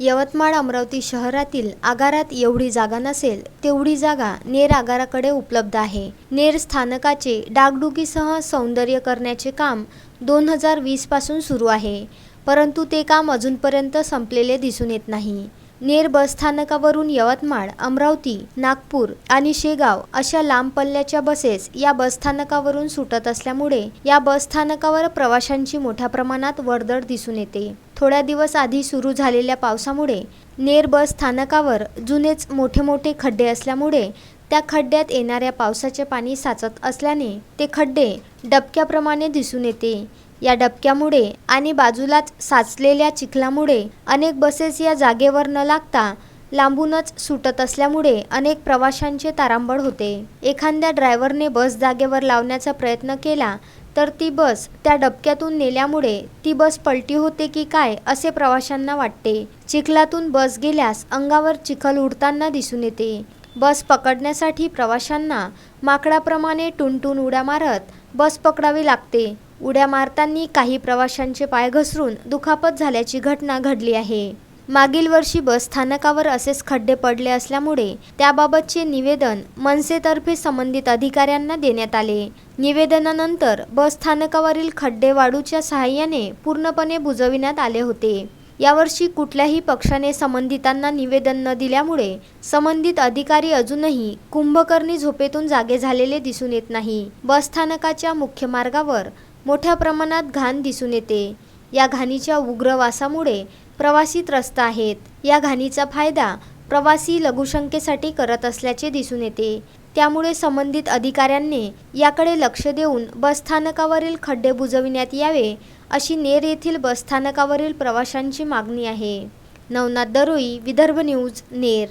यवतमाळ अमरावती शहरातील आगारात एवढी जागा नसेल तेवढी जागा नेर आगाराकडे उपलब्ध आहे. नेर स्थानकाचे डागडुगीसह सौंदर्य करण्याचे काम दोन हजार वीसपासून सुरू आहे. परंतु ते काम अजूनपर्यंत संपलेले दिसून येत नाही. नेर बसस्थानकावरून यवतमाळ अमरावती नागपूर आणि शेगाव अशा लांब पल्ल्याच्या बसेस या बसस्थानकावरून सुटत असल्यामुळे या बसस्थानकावर प्रवाशांची मोठ्या प्रमाणात वर्दळ दिसून येते. थोड्या दिवस आधी सुरू झालेल्या पावसामुळे नेर बस स्थानकावर जुनेच मोठे मोठे खड्डे असल्यामुळे त्या खड्ड्यात येणाऱ्या पावसाचे पाणी साचत असल्याने ते खड्डे डबक्याप्रमाणे दिसून येते. या डबक्यामुळे आणि बाजूलाच साचलेल्या चिखलामुळे अनेक बसेस या जागेवर न लागता लांबूनच सुटत असल्यामुळे अनेक प्रवाशांचे तारांबळ होते. एखाद्या ड्रायव्हरने बस जागेवर लावण्याचा प्रयत्न केला तर ती बस त्या डबक्यातून नेल्यामुळे ती बस पलटी होते की काय असे प्रवाशांना वाटते. चिखलातून बस गेल्यास अंगावर चिखल उडताना दिसून येते. बस पकडण्यासाठी प्रवाशांना माकडाप्रमाणे टुनटून उड्या मारत बस पकडावी लागते. उड्या मारताना काही प्रवाशांचे पाय घसरून दुखापत झाल्याची घटना घडली आहे. मागील वर्षी बस स्थानकावर असेच खड्डे पडले असल्यामुळे त्याबाबतचे निवेदन मनसेतर्फे संबंधित अधिकाऱ्यांना देण्यात आले. निवेदनानंतर बस स्थानकावरील खड्डे वाढूच्या सहाय्याने पूर्णपणे बुजविण्यात आले होते. यावर्षी कुठल्याही पक्षाने संबंधितांना निवेदन न दिल्यामुळे संबंधित अधिकारी अजूनही कुंभकर्णी झोपेतून जागे झालेले दिसून येत नाही. बस स्थानकाच्या मुख्य मार्गावर मोठ्या प्रमाणात घाण दिसून येते. या घाणीच्या उग्र वासामुळे प्रवासी त्रस्त आहेत. या घाणीचा फायदा प्रवासी लघुशंकेसाठी करत असल्याचे दिसून येते. त्यामुळे संबंधित अधिकाऱ्यांनी याकडे लक्ष देऊन बसस्थानकावरील खड्डे बुजविण्यात यावे अशी नेर येथील बसस्थानकावरील प्रवाशांची मागणी आहे. नवनाथ दरोई विदर्भ न्यूज नेर